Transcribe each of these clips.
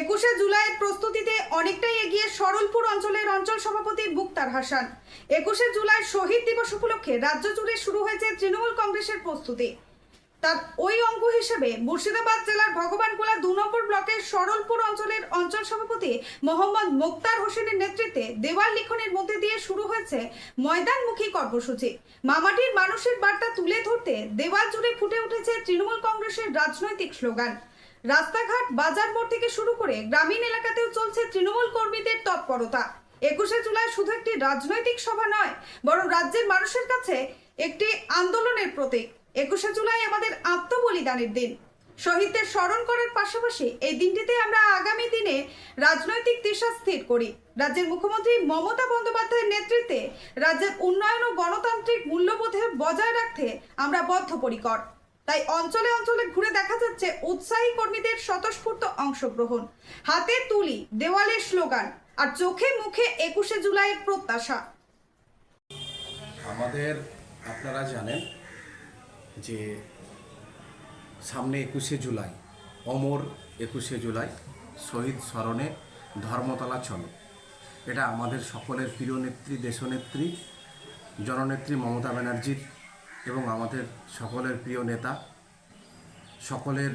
একুশে জুলাইয়ের প্রস্তুতিতে অনেকটাই এগিয়ে সরলপুর অঞ্চলের অঞ্চল সভাপতি মুক্তার হাসান। একুশে জুলাই শহীদ দিবস উপলক্ষে রাজ্য জুড়ে শুরু হয়েছে তৃণমূল কংগ্রেসের প্রস্তুতি। তার ওই অঙ্গ হিসেবে মুর্শিদাবাদ জেলার ভগবানগোলা দু নম্বর ব্লকের সরলপুর অঞ্চলের অঞ্চল সভাপতি মোহাম্মদ মোক্তার হোসেনের নেতৃত্বে দেওয়াল লিখনের মধ্যে দিয়ে শুরু হয়েছে ময়দানমুখী কর্মসূচি। মামাটির মানুষের বার্তা তুলে ধরতে দেওয়াল জুড়ে ফুটে উঠেছে তৃণমূল কংগ্রেসের রাজনৈতিক স্লোগান। রাস্তাঘাট বাজার মোড় থেকে শুরু করে গ্রামীণ এলাকাতেও চলছে তৃণমূল কর্মীদের তৎপরতা। একুশে জুলাই শুধু একটি রাজনৈতিক সভা নয়, বরং রাজ্যের মানুষের কাছে একটি আন্দোলনের প্রতীক। একুশে জুলাই আমাদের আত্মবলিদানের দিন। শহীদদের স্মরণ করার পাশাপাশি এই দিনটিতে আমরা আগামী দিনে রাজনৈতিক দিশা স্থির করি। রাজ্যের মুখ্যমন্ত্রী মমতা বন্দ্যোপাধ্যায়ের নেতৃত্বে রাজ্যের উন্নয়ন ও গণতান্ত্রিক মূল্যবোধে বজায় রাখতে আমরা বদ্ধপরিকর। তাই অঞ্চলে অঞ্চলে ঘুরে দেখা যাচ্ছে উৎসাহী কর্মীদের স্বতঃস্ফূর্ত অংশগ্রহণ। হাতে তুলি, দেওয়ালের স্লোগান আর চোখে মুখে একুশে জুলাইয়ের প্রত্যাশা। আমাদের আপনারা জানেন যে সামনে একুশে জুলাই, অমর একুশে জুলাই, শহীদ স্মরণে ধর্মতলা চলো। এটা আমাদের সকলের প্রিয় নেত্রী, দেশনেত্রী, জননেত্রী মমতা ব্যানার্জির এবং আমাদের সকলের প্রিয় নেতা, সকলের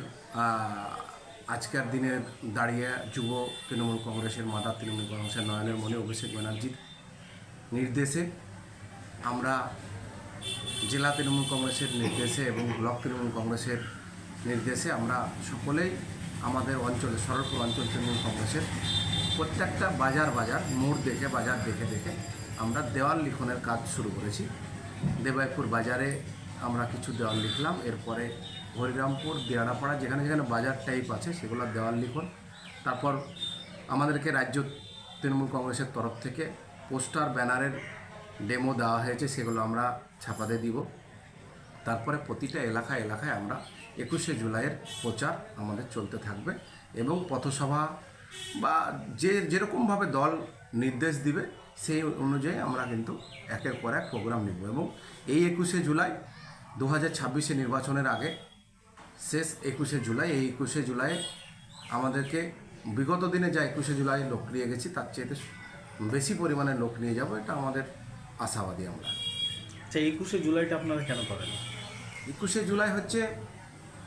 আজকের দিনে দাঁড়িয়ে যুব তৃণমূল কংগ্রেসের মাতা তৃণমূল কংগ্রেসের নয়নের মনে অভিষেক ব্যানার্জির নির্দেশে আমরা জেলা তৃণমূল কংগ্রেসের নির্দেশে এবং ব্লক তৃণমূল কংগ্রেসের নির্দেশে আমরা সকলেই আমাদের অঞ্চলে, সরলপুর অঞ্চল তৃণমূল কংগ্রেসের প্রত্যেকটা বাজার বাজার, মোড় দেখে, বাজার দেখে দেখে আমরা দেওয়াল লিখনের কাজ শুরু করেছি। দেবাইপুর বাজারে আমরা কিছু দেওয়াল লিখলাম। এরপরে হরিরামপুর দেয়ানাপাড়া যেখানে যেখানে বাজার টাইপ আছে, সেগুলো দেওয়াল লিখন। তারপর আমাদেরকে রাজ্য তৃণমূল কংগ্রেসের তরফ থেকে পোস্টার, ব্যানারের ডেমো দেওয়া হয়েছে, সেগুলো আমরা ছাপাতে দিব। তারপরে প্রতিটা এলাকা এলাকায় আমরা একুশে জুলাইয়ের প্রচার আমাদের চলতে থাকবে এবং পথসভা বা যে যেরকমভাবে দল নির্দেশ দিবে সেই অনুযায়ী আমরা কিন্তু একের পর এক প্রোগ্রাম নিব এবং এই একুশে জুলাই দু হাজার ছাব্বিশে নির্বাচনের আগে শেষ একুশে জুলাই এই একুশে জুলাই আমাদেরকে বিগত দিনে যা একুশে জুলাই লোক নিয়ে গেছি তার চেয়ে বেশি পরিমাণে লোক নিয়ে যাব এটা আমাদের আশাবাদী আমরা। আচ্ছা একুশে জুলাইটা আপনারা কেন করেন? একুশে জুলাই হচ্ছে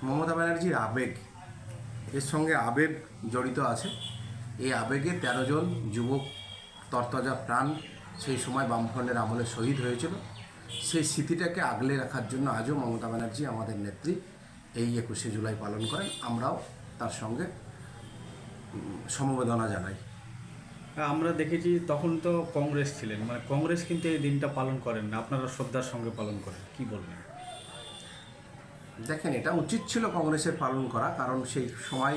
মমতা ব্যানার্জির আবেগ। এর সঙ্গে আবেগ জড়িত আছে। এই আবেগে তেরো জন যুবক তরতাজা প্রাণ সেই সময় বামফ্রন্টের আমলে শহীদ হয়েছিল। সেই স্মৃতিটাকে আগলে রাখার জন্য আজও মমতা ব্যানার্জি আমাদের নেত্রী এই একুশে জুলাই পালন করেন। আমরাও তার সঙ্গে সমবেদনা জানাই। আমরা দেখেছি তখন তো কংগ্রেস ছিলেন। মানে কংগ্রেস কিন্তু এই দিনটা পালন করেন না। আপনারা শ্রদ্ধার সঙ্গে পালন করেন। কি বলবেন? দেখেন এটা উচিত ছিল কংগ্রেসের পালন করা কারণ সেই সময়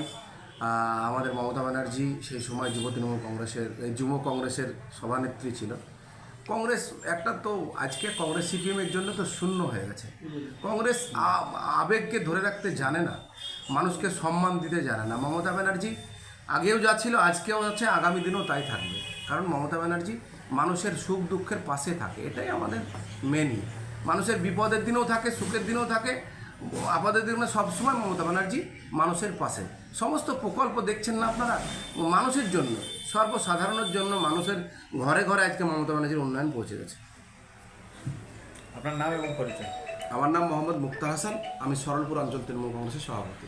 আমাদের মমতা ব্যানার্জি সেই সময় যুব তৃণমূল কংগ্রেসের যুব কংগ্রেসের সভানেত্রী ছিল। কংগ্রেস একটা তো আজকে কংগ্রেস সিপিএমের জন্য তো শূন্য হয়ে গেছে। কংগ্রেস আবেগকে ধরে রাখতে জানে না, মানুষকে সম্মান দিতে জানে না। মমতা ব্যানার্জি আগেও যা ছিল, আজকেও আছে, আগামী দিনেও তাই থাকবে। কারণ মমতা ব্যানার্জি মানুষের সুখ দুঃখের পাশে থাকে, এটাই আমাদের মেনই মানুষের বিপদের দিনেও থাকে, সুখের দিনেও থাকে আপাদের দেখবেন সবসময় মমতা ব্যানার্জি মানুষের পাশে। সমস্ত প্রকল্প দেখছেন না আপনারা? মানুষের জন্য সর্বসাধারণের জন্য মানুষের ঘরে ঘরে আজকে মমতা ব্যানার্জির উন্নয়ন পৌঁছে গেছে। আপনার নাম এবং পরিচয়? আমার নাম মোহাম্মদ মুক্তার হাসান আমি সরলপুর অঞ্চল তৃণমূল কংগ্রেসের সভাপতি।